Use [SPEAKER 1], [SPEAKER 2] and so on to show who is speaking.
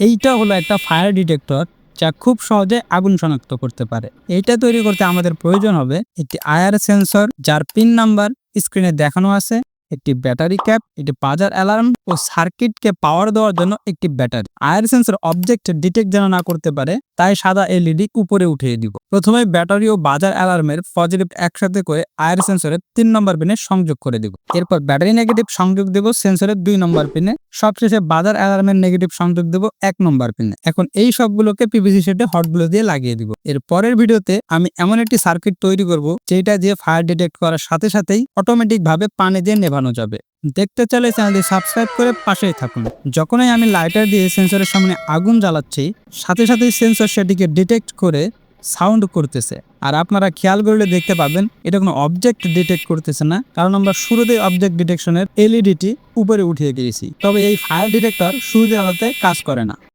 [SPEAKER 1] এইটা হলো একটা ফায়ার ডিটেক্টর যা খুব সহজে আগুন শনাক্ত করতে পারে। এইটা তৈরি করতে আমাদের প্রয়োজন হবে একটি আয়ার সেন্সর যার পিন নাম্বার স্ক্রিনে দেখানো আছে, একটি ব্যাটারি ক্যাপ একটি বাজার অ্যালার্ম ও সার্কিটকে পাওয়ার দেওয়ার জন্য একটি battery IR sensor object detect যেন না করতে পারে, তাই সাদা এলইডি উপরে উঠিয়ে দিব। প্রথমে ব্যাটারি ও বাজার অ্যালার্মের পজিটিভ একসাথে করে আয়ার সেন্সরের তিন নম্বর পিনে সংযোগ করে দিব। এরপর ব্যাটারি নেগেটিভ সংযোগ দেব সেন্সরের দুই নম্বর পিনে সবশেষে বাজার অ্যালার্মের নেগেটিভ সংযোগ দেব এক নম্বর পিনে এখন এই সবগুলোকে পিভিসি সেটে হট গ্লু দিয়ে লাগিয়ে দিব। এর পরের ভিডিওতে আমি এমন একটি সার্কিট তৈরি করব, যেটা দিয়ে ফায়ার ডিটেক্ট করার সাথে সাথেই অটোমেটিক ভাবে পানি দিয়ে নেভানো যাবে। দেখতে চাইলে চ্যানেলটি সাবস্ক্রাইব করে পাশেই থাকুন। যখনই আমি লাইটার দিয়ে সেন্সরের সামনে আগুন জ্বালাচ্ছি, সাথে সাথে সেন্সর সেটিকে ডিটেক্ট করে সাউন্ড করতেছে। আর আপনারা খেয়াল করলে দেখতে পাবেন, এটা কোনো অবজেক্ট ডিটেক্ট করতেছে না, কারণ আমরা শুরুতেই অবজেক্ট ডিটেকশনের এলইডিটি উপরে উঠিয়ে গিয়েছি। তবে এই ফায়ার ডিটেক্টর সূর্যের আলোতে কাজ করে না।